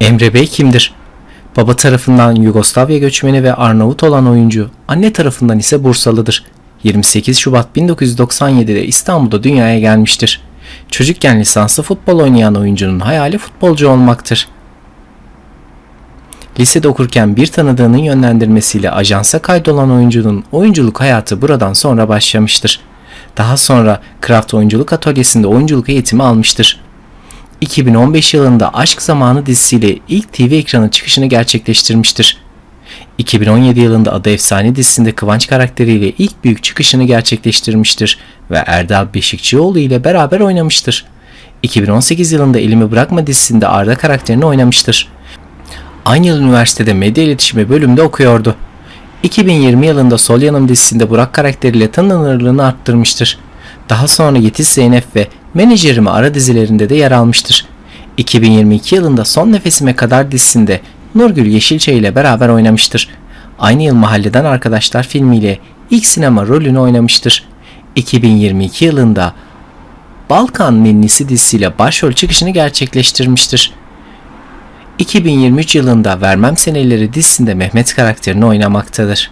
Emre Bey kimdir? Baba tarafından Yugoslavya göçmeni ve Arnavut olan oyuncu, anne tarafından ise Bursalıdır. 28 Şubat 1997'de İstanbul'da dünyaya gelmiştir. Çocukken lisanslı futbol oynayan oyuncunun hayali futbolcu olmaktır. Lisede okurken bir tanıdığının yönlendirmesiyle ajansa kaydolan oyuncunun oyunculuk hayatı buradan sonra başlamıştır. Daha sonra Kraft Oyunculuk Atölyesi'nde oyunculuk eğitimi almıştır. 2015 yılında Aşk Zamanı dizisiyle ilk TV ekranı çıkışını gerçekleştirmiştir. 2017 yılında Adı Efsane dizisinde Kıvanç karakteriyle ilk büyük çıkışını gerçekleştirmiştir ve Erdal Beşikçioğlu ile beraber oynamıştır. 2018 yılında Elimi Bırakma dizisinde Arda karakterini oynamıştır. Aynı yıl üniversitede medya iletişimi bölümünde okuyordu. 2020 yılında Sol Yanım dizisinde Burak karakteriyle tanınırlığını arttırmıştır. Daha sonra Yetiş Zeynep ve Menajerimi Ara dizilerinde de yer almıştır. 2022 yılında Son Nefesime Kadar dizisinde Nurgül Yeşilçay ile beraber oynamıştır. Aynı yıl Mahalleden Arkadaşlar filmiyle ilk sinema rolünü oynamıştır. 2022 yılında Balkan Ninnisi dizisiyle başrol çıkışını gerçekleştirmiştir. 2023 yılında Vermem Seneleri dizisinde Mehmet karakterini oynamaktadır.